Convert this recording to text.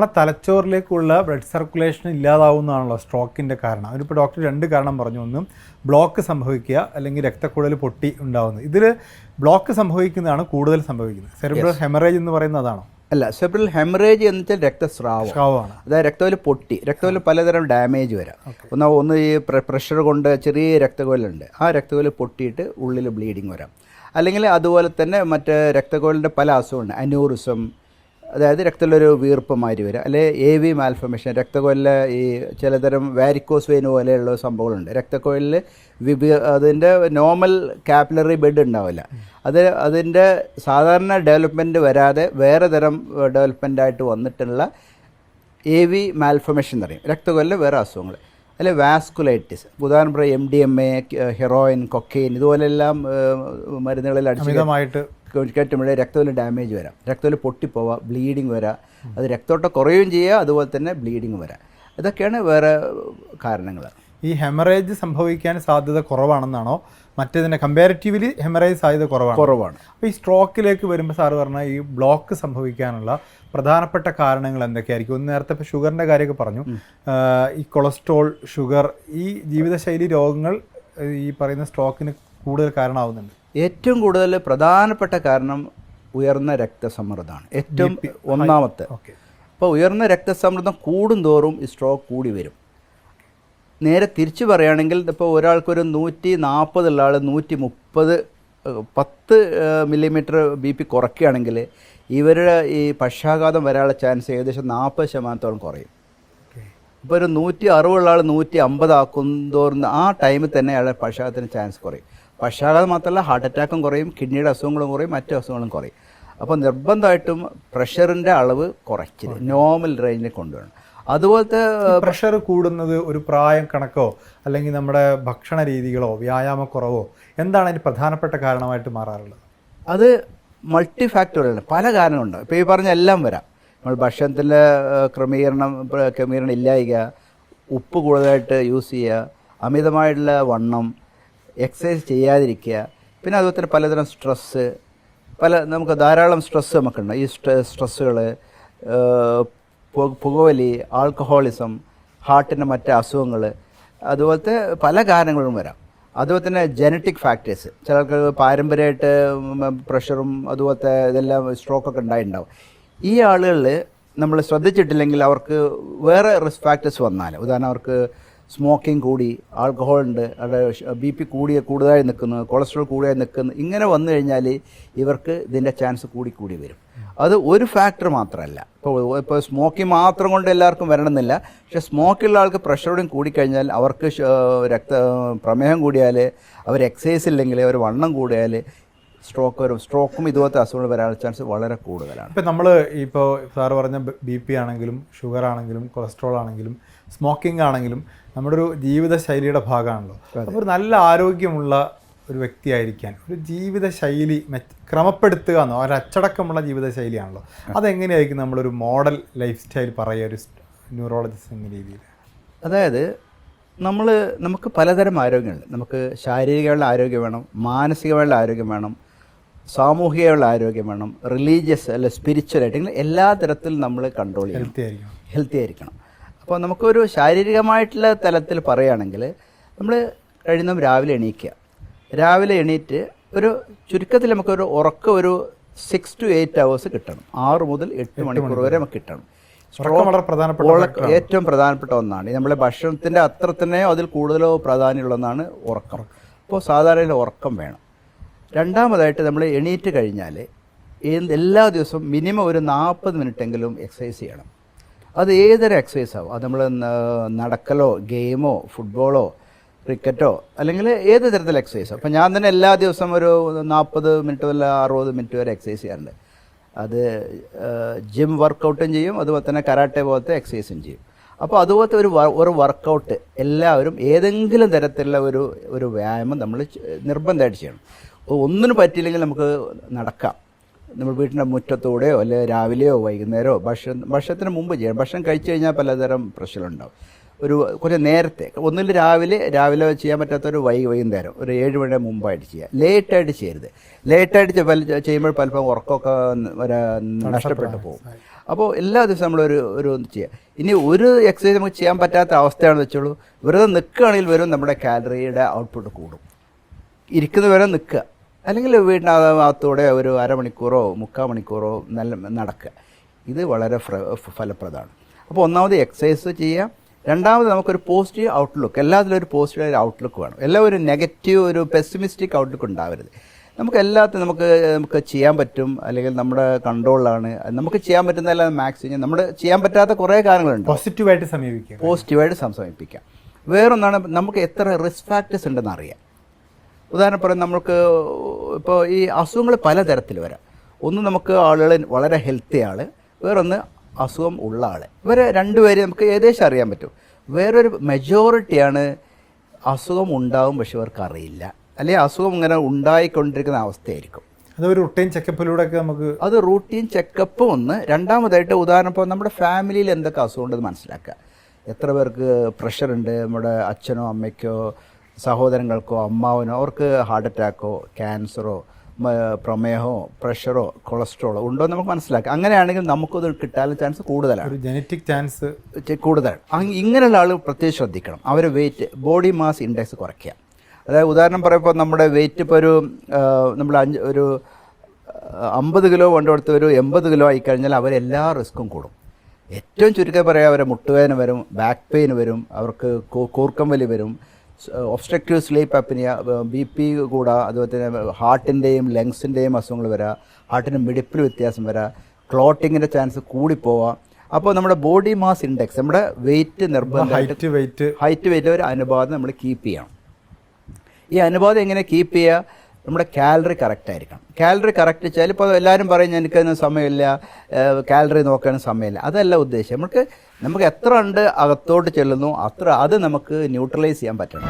നമ്മുടെ തലച്ചോറിലേക്കുള്ള blood circulation ഇല്ലാതാവുന്നതാണല്ലോ സ്ട്രോക്കിന്റെ കാരണം. അതിനിപ്പോൾ ഡോക്ടർ രണ്ട് കാരണം പറഞ്ഞു. ഒന്നും ബ്ലോക്ക് സംഭവിക്കുക അല്ലെങ്കിൽ രക്തക്കുഴൽ പൊട്ടി ഉണ്ടാവുന്നത്. ഇതിൽ ബ്ലോക്ക് സംഭവിക്കുന്നതാണ് കൂടുതൽ സംഭവിക്കുന്നത്. സെറിബ്രൽ ഹെമറേജ് എന്ന് പറയുന്നത് അതാണോ? അല്ല സെബ്രൽ ഹെമറേജ് എന്ന് വെച്ചാൽ രക്തസ്രാവം. സ്രാവമാണ്. അതായത് രക്തത്തിൽ പൊട്ടി. രക്തത്തിൽ പലതരം ഡാമേജ് വരാം. ഒന്ന് ഒന്ന് ഈ പ്രഷർ കൊണ്ട് ചെറിയ രക്തകോലുണ്ട് ആ രക്തകോൽ പൊട്ടിയിട്ട് ഉള്ളിൽ ബ്ലീഡിങ് വരാം. അല്ലെങ്കിൽ അതുപോലെ തന്നെ മറ്റേ രക്തകോലിന്റെ പല അസുഖമുണ്ട്. അനൂറിസം അതായത് രക്തത്തിലൊരു വീർപ്പ് മാതിരി വരിക അല്ലെ എ വി മാൽഫമേഷൻ രക്തക്കൊല്ല ഈ ചിലതരം വാരിക്കോസ് വെയിൻ പോലെയുള്ള സംഭവങ്ങളുണ്ട്. രക്തക്കൊല്ലിൽ വിഭി അതിന്റെ നോർമൽ കാപ്പിലറി ബെഡ് ഉണ്ടാവില്ല. അത് അതിന്റെ സാധാരണ ഡെവലപ്മെന്റ് വരാതെ വേറെ തരം ഡെവലപ്മെന്റായിട്ട് വന്നിട്ടുള്ള എ വി മാൽഫമേഷൻ എന്ന് പറയും രക്തക്കൊല്ല വേറെ അസുഖങ്ങൾ അല്ലെ വാസ്കുലൈറ്റിസ് ഉദാഹരണം പറയുക M D M A heroin cocaine ഇതുപോലെല്ലാം മരുന്നുകളിൽ അടിച്ചിതമായിട്ട് കേട്ടുമ്പോഴേ കയറ്റുമ്പോഴേ രക്തത്തിൽ ഡാമേജ് വരാം. രക്തത്തിൽ പൊട്ടിപ്പോവാം ബ്ലീഡിങ് വരാം. അത് രക്തോട്ടം കുറയുകയും ചെയ്യുക അതുപോലെ തന്നെ ബ്ലീഡിങ് വരാം. ഇതൊക്കെയാണ് വേറെ കാരണങ്ങൾ ഈ ഹെമറേജ് സംഭവിക്കാൻ സാധ്യത കുറവാണെന്നാണോ? മറ്റേതിനെ കമ്പാരിറ്റീവ്ലി ഹെമറേജ് സാധ്യത കുറവാണ്. കുറവാണ്. അപ്പോൾ ഈ സ്ട്രോക്കിലേക്ക് വരുമ്പോൾ സാറ് പറഞ്ഞാൽ ഈ ബ്ലോക്ക് സംഭവിക്കാനുള്ള പ്രധാനപ്പെട്ട കാരണങ്ങൾ എന്തൊക്കെയായിരിക്കും? ഒന്ന് നേരത്തെ ഇപ്പോൾ ഷുഗറിന്റെ കാര്യമൊക്കെ പറഞ്ഞു. ഈ കൊളസ്ട്രോൾ ഷുഗർ ഈ ജീവിതശൈലി രോഗങ്ങൾ ഈ പറയുന്ന സ്ട്രോക്കിന് കൂടുതൽ കാരണമാവുന്നുണ്ട്. ഏറ്റവും കൂടുതൽ പ്രധാനപ്പെട്ട കാരണം ഉയർന്ന രക്തസമ്മർദ്ദമാണ്. ഏറ്റവും ഒന്നാമത്തെ. ഓക്കെ അപ്പോൾ ഉയർന്ന രക്തസമ്മർദ്ദം കൂടുന്തോറും ഈ സ്ട്രോക്ക് കൂടി വരും. നേരെ തിരിച്ചു പറയുകയാണെങ്കിൽ ഇപ്പോൾ ഒരാൾക്കൊരു നൂറ്റി നാൽപ്പതുള്ള ആൾ നൂറ്റി മുപ്പത് പത്ത് മില്ലിമീറ്റർ ബി പി കുറയ്ക്കുകയാണെങ്കിൽ ഇവരുടെ ഈ പക്ഷാഘാതം വരാനുള്ള ചാൻസ് ഏകദേശം നാൽപ്പത് ശതമാനത്തോളം കുറയും. ഇപ്പോൾ ഒരു നൂറ്റി അറുപതുള്ള ആൾ നൂറ്റി അമ്പതാക്കുന്തോറും ആ ടൈമിൽ തന്നെ അയാളെ പക്ഷാഘാതത്തിന് ചാൻസ് കുറയും. പക്ഷാഘാതം മാത്രമല്ല ഹാർട്ട് അറ്റാക്കും കുറയും കിഡ്നിയുടെ അസുഖങ്ങളും കുറയും മറ്റു അസുഖങ്ങളും കുറയും. അപ്പോൾ നിർബന്ധമായിട്ടും പ്രഷറിന്റെ അളവ് കുറയ്ക്കൽ നോർമൽ റേഞ്ചിൽ കൊണ്ടുവരണം. അതുപോലത്തെ പ്രഷർ കൂടുന്നത് ഒരു പ്രായം കണക്കോ അല്ലെങ്കിൽ നമ്മുടെ ഭക്ഷണ രീതികളോ വ്യായാമക്കുറവോ എന്താണ് അതിന് പ്രധാനപ്പെട്ട കാരണമായിട്ട് മാറാറുള്ളത്? അത് മൾട്ടി ഫാക്ടറുകളുണ്ട് പല കാരണമുണ്ട്. ഇപ്പോൾ ഈ പറഞ്ഞ എല്ലാം വരാം. നമ്മൾ ഭക്ഷണത്തിൽ ക്രമീകരണം ക്രമീകരണം ഇല്ലായിക ഉപ്പ് കൂടുതലായിട്ട് യൂസ് ചെയ്യുക അമിതമായിട്ടുള്ള വണ്ണം എക്സസൈസ് ചെയ്യാതിരിക്കുക പിന്നെ അതുപോലെ തന്നെ പലതരം സ്ട്രെസ്സ് പല നമുക്ക് ധാരാളം സ്ട്രെസ്സ് നമുക്കുണ്ട്. ഈ സ്ട്രെസ്സുകൾ പുകവലി ആൾക്കഹോളിസം ഹാർട്ടിന്റെ മറ്റ് അസുഖങ്ങൾ അതുപോലത്തെ പല കാരണങ്ങളും വരാം. അതുപോലെ തന്നെ ജനറ്റിക് ഫാക്ടേഴ്സ് ചിലർക്ക് പാരമ്പര്യമായിട്ട് പ്രഷറും അതുപോലത്തെ ഇതെല്ലാം സ്ട്രോക്കൊക്കെ ഉണ്ടായിട്ടുണ്ടാവും. ഈ ആളുകളിൽ നമ്മൾ ശ്രദ്ധിച്ചിട്ടില്ലെങ്കിൽ അവർക്ക് വേറെ റിസ്ക് ഫാക്ടേഴ്സ് വന്നാൽ ഉദാഹരണം അവർക്ക് സ്മോക്കിംഗ് കൂടി ആൽക്കഹോൾ ഉണ്ട് അവിടെ ബി പി കൂടിയ കൂടുതലായി നിൽക്കുന്നു കൊളസ്ട്രോൾ കൂടിയായി നിൽക്കുന്നു ഇങ്ങനെ വന്നു കഴിഞ്ഞാൽ ഇവർക്ക് ഇതിന്റെ ചാൻസ് കൂടി കൂടി വരും. അത് ഒരു ഫാക്ടർ മാത്രമല്ല. ഇപ്പോൾ ഇപ്പോൾ സ്മോക്കിംഗ് മാത്രം കൊണ്ട് എല്ലാവർക്കും വരണമെന്നില്ല. പക്ഷേ സ്മോക്കുള്ള ആൾക്ക് പ്രഷറോടും കൂടിക്കഴിഞ്ഞാൽ അവർക്ക് രക്ത പ്രമേഹം കൂടിയാൽ അവർ എക്സസൈസ് ഇല്ലെങ്കിൽ അവർ വണ്ണം കൂടിയാൽ സ്ട്രോക്ക് വരും. സ്ട്രോക്കും ഇതുപോലത്തെ അസുഖങ്ങൾ വരാനുള്ള ചാൻസ് വളരെ കൂടുതലാണ്. ഇപ്പം നമ്മൾ ഇപ്പോൾ സാർ പറഞ്ഞ ബി പി ആണെങ്കിലും ഷുഗർ ആണെങ്കിലും കൊളസ്ട്രോൾ ആണെങ്കിലും സ്മോക്കിംഗ് ആണെങ്കിലും നമ്മുടെ ഒരു ജീവിതശൈലിയുടെ ഭാഗമാണല്ലോ. അപ്പോൾ ഒരു നല്ല ആരോഗ്യമുള്ള ഒരു വ്യക്തിയായിരിക്കാൻ ഒരു ജീവിതശൈലി ക്രമപ്പെടുത്തുക എന്നോ ഒരു അച്ചടക്കമുള്ള ജീവിതശൈലിയാണല്ലോ. അതെങ്ങനെയായിരിക്കും നമ്മളൊരു മോഡൽ ലൈഫ് സ്റ്റൈൽ പറയുക ഒരു ന്യൂറോളജിസ്റ്റ് എന്ന രീതിയിൽ അതായത് നമ്മൾ നമുക്ക് പലതരം ആരോഗ്യമുണ്ട് നമുക്ക് ശാരീരികമുള്ള ആരോഗ്യം വേണം മാനസികമായുള്ള ആരോഗ്യം വേണം സാമൂഹികമുള്ള ആരോഗ്യം വേണം റിലീജിയസ് അല്ലെ സ്പിരിച്വൽ ആയിട്ട് എല്ലാ തരത്തിൽ നമ്മൾ കൺട്രോൾ ചെയ്യണം. ഹെൽത്തി ആയിരിക്കും ഹെൽത്തി ആയിരിക്കണം. അപ്പോൾ നമുക്കൊരു ശാരീരികമായിട്ടുള്ള തലത്തിൽ പറയുകയാണെങ്കിൽ നമ്മൾ കഴിയുന്നതും രാവിലെ എണീക്കുക. രാവിലെ എണീറ്റ് ഒരു ചുരുക്കത്തിൽ നമുക്കൊരു ഉറക്കം ഒരു സിക്സ് ടു എയ്റ്റ് അവേഴ്സ് കിട്ടണം. ആറ് മുതൽ എട്ട് മണിക്കൂർ വരെ നമുക്ക് കിട്ടണം. ഏറ്റവും പ്രധാനപ്പെട്ട ഒന്നാണ്. നമ്മളെ ഭക്ഷണത്തിന്റെ അത്ര തന്നെയോ അതിൽ കൂടുതലോ പ്രാധാന്യമുള്ളതാണ് ഉറക്കം. അപ്പോൾ സാധാരണ ഉറക്കം വേണം. രണ്ടാമതായിട്ട് നമ്മൾ എണീറ്റ് കഴിഞ്ഞാൽ എല്ലാ ദിവസവും മിനിമം ഒരു നാൽപ്പത് മിനിറ്റെങ്കിലും എക്സസൈസ് ചെയ്യണം. അത് ഏതൊരു എക്സസൈസ് ആവും? അത് നമ്മൾ നടക്കലോ ഗെയിമോ ഫുട്ബോളോ ക്രിക്കറ്റോ അല്ലെങ്കിൽ ഏത് തരത്തിൽ എക്സസൈസോ അപ്പം ഞാൻ തന്നെ എല്ലാ ദിവസവും ഒരു നാൽപ്പത് മിനിറ്റ് വല്ല അറുപത് മിനിറ്റ് വരെ എക്സസൈസ് ചെയ്യാറുണ്ട്. അത് ജിം വർക്കൗട്ടും ചെയ്യും അതുപോലെ തന്നെ കരാട്ടെ പോലത്തെ എക്സസൈസും ചെയ്യും. അപ്പോൾ അതുപോലത്തെ ഒരു ഒരു വർക്കൗട്ട് എല്ലാവരും ഏതെങ്കിലും തരത്തിലുള്ള ഒരു ഒരു വ്യായാമം നമ്മൾ നിർബന്ധമായിട്ട് ചെയ്യണം. ഒന്നിനും പറ്റിയില്ലെങ്കിൽ നമുക്ക് നടക്കാം. നമ്മൾ വീട്ടിന്റെ മുറ്റത്തൂടെയോ അല്ലെങ്കിൽ രാവിലെയോ വൈകുന്നേരമോ ഭക്ഷണം ഭക്ഷണത്തിന് മുമ്പ് ചെയ്യണം ഭക്ഷണം കഴിച്ചു കഴിഞ്ഞാൽ പലതരം പ്രശ്നമുണ്ടാവും ഒരു കുറച്ച് നേരത്തെ ഒന്നിൽ രാവിലെ രാവിലെ ചെയ്യാൻ പറ്റാത്തൊരു വൈ വൈകുന്നേരം ഒരു ഏഴ് മണിയുടെ മുമ്പായിട്ട് ചെയ്യുക ലേറ്റായിട്ട് ചെയ്യരുത്. ലേറ്റായിട്ട് പല- ചെയ്യുമ്പോൾ പലപ്പോൾ ഉറക്കമൊക്കെ നഷ്ടപ്പെട്ടു പോകും. അപ്പോൾ എല്ലാ ദിവസവും നമ്മളൊരു ഒരു ഒന്ന് ചെയ്യുക ഇനി ഒരു എക്സസൈസ് നമുക്ക് ചെയ്യാൻ പറ്റാത്ത അവസ്ഥയാണെന്ന് വെച്ചോളൂ. വെറുതെ നിൽക്കുകയാണെങ്കിൽ വരും നമ്മുടെ കാലറിയുടെ ഔട്ട്പുട്ട് കൂടും. ഇരിക്കുന്ന വരെ നിൽക്കുക. അല്ലെങ്കിൽ വീടിനകത്തൂടെ ഒരു അരമണിക്കൂറോ മുക്കാൽ മണിക്കൂറോ നല്ല നടക്കുക ഇത് വളരെ ഫ്ര- ഫലപ്രദമാണ്. അപ്പോൾ ഒന്നാമത് എക്സസൈസ് ചെയ്യുക. രണ്ടാമത് നമുക്കൊരു പോസിറ്റീവ് ഔട്ട്ലുക്ക് എല്ലാത്തിലും ഒരു പോസിറ്റീവ് ഔട്ട്ലുക്ക് വേണം. എല്ലാം ഒരു നെഗറ്റീവ് ഒരു പെസിമിസ്റ്റിക് ഔട്ട്ലുക്ക് ഉണ്ടാവരുത്. നമുക്ക് എല്ലാത്തിനും നമുക്ക് നമുക്ക് ചെയ്യാൻ പറ്റും. അല്ലെങ്കിൽ നമ്മുടെ കൺട്രോളിലാണ് നമുക്ക് ചെയ്യാൻ പറ്റുന്നതെല്ലാം മാക്സിമം നമ്മുടെ ചെയ്യാൻ പറ്റാത്ത കുറേ കാര്യങ്ങളുണ്ട്. പോസിറ്റീവായിട്ട് സമീപിക്കുക. പോസിറ്റീവായിട്ട് സംസാരിപ്പിക്കാം. വേറൊന്നാണ് നമുക്ക് എത്ര റിസ്ക് ഫാക്ടേഴ്സ് ഉണ്ടെന്ന് അറിയാം. ഉദാഹരണം പറയാം നമുക്ക് ഇപ്പോൾ ഈ അസുഖങ്ങൾ പലതരത്തിൽ വരാം. ഒന്ന് നമുക്ക് ആളുകൾ വളരെ ഹെൽത്തി ആൾ വേറൊന്ന് അസുഖം ഉള്ള ആൾ ഇവരെ രണ്ടുപേരെ നമുക്ക് ഏകദേശം അറിയാൻ പറ്റും. വേറൊരു മെജോറിറ്റിയാണ് അസുഖം ഉണ്ടാവും പക്ഷെ ഇവർക്ക് അറിയില്ല. അല്ലെങ്കിൽ അസുഖം ഇങ്ങനെ ഉണ്ടായിക്കൊണ്ടിരിക്കുന്ന അവസ്ഥയായിരിക്കും. അതൊരു റൂട്ടീൻ ചെക്കപ്പിലൂടെ ഒക്കെ നമുക്ക് അത് റൂട്ടീൻ ചെക്കപ്പ് ഒന്ന്. രണ്ടാമതായിട്ട് ഉദാഹരണം ഇപ്പോൾ നമ്മുടെ ഫാമിലിയിൽ എന്തൊക്കെ അസുഖം ഉണ്ടെന്ന് മനസ്സിലാക്കുക. എത്ര പേർക്ക് പ്രഷറുണ്ട് നമ്മുടെ അച്ഛനോ അമ്മയ്ക്കോ സഹോദരങ്ങൾക്കോ അമ്മാവനോ അവർക്ക് ഹാർട്ട് അറ്റാക്കോ ക്യാൻസറോ പ്രമേഹമോ പ്രഷറോ കൊളസ്ട്രോളോ ഉണ്ടോ എന്ന് നമുക്ക് മനസ്സിലാക്കാം. അങ്ങനെയാണെങ്കിൽ നമുക്കത് കിട്ടാനുള്ള ചാൻസ് കൂടുതലാണ്. ജനറ്റിക് ചാൻസ് കൂടുതലാണ് ഇങ്ങനെയുള്ള ആൾ പ്രത്യേകം ശ്രദ്ധിക്കണം. അവരെ വെയിറ്റ് ബോഡി മാസ് ഇൻഡെക്സ് കുറയ്ക്കുക. അതായത് ഉദാഹരണം പറയുമ്പോൾ നമ്മുടെ വെയിറ്റ് ഇപ്പോൾ ഒരു നമ്മൾ അഞ്ച് ഒരു അമ്പത് കിലോ കൊണ്ടുകൊടുത്ത് ഒരു എൺപത് കിലോ ആയി കഴിഞ്ഞാൽ അവരെല്ലാ റിസ്ക്കും കൂടും. ഏറ്റവും ചുരുക്കം പറയാം അവരെ മുട്ടുവേദന വരും ബാക്ക് പെയിൻ വരും അവർക്ക് കൂർക്കം വലി വരും obstructive sleep apnoea B P കൂടാ അതുപോലെ തന്നെ ഹാർട്ടിന്റെയും ലങ്സിന്റെയും അസുഖങ്ങൾ വരാം ഹാർട്ടിന് മിടിപ്പിൽ വ്യത്യാസം വരാം ക്ലോട്ടിങ്ങിന്റെ ചാൻസ് കൂടിപ്പോവാം. അപ്പോൾ നമ്മുടെ ബോഡി മാസ് ഇൻഡെക്സ് നമ്മുടെ വെയിറ്റ് നിർബന്ധമായിട്ട് ഹൈറ്റ് വെയിറ്റ് ഹൈറ്റ് വെയിറ്റ് ഒരു അനുപാതം നമ്മൾ കീപ്പ് ചെയ്യണം. ഈ അനുപാതം എങ്ങനെ കീപ്പ് ചെയ്യുക നമ്മുടെ കാലറി കറക്റ്റ് ആയിരിക്കണം. കാലറി കറക്റ്റ് വെച്ചാൽ ഇപ്പോൾ എല്ലാവരും പറയും എനിക്കതിന് സമയമില്ല കാലറി നോക്കാൻ സമയമില്ല. അതല്ല ഉദ്ദേശം. നമുക്ക് നമുക്ക് എത്ര ഉണ്ട് അകത്തോട്ട് ചെല്ലുന്നു അത്ര അത് നമുക്ക് ന്യൂട്രലൈസ് ചെയ്യാൻ പറ്റണം.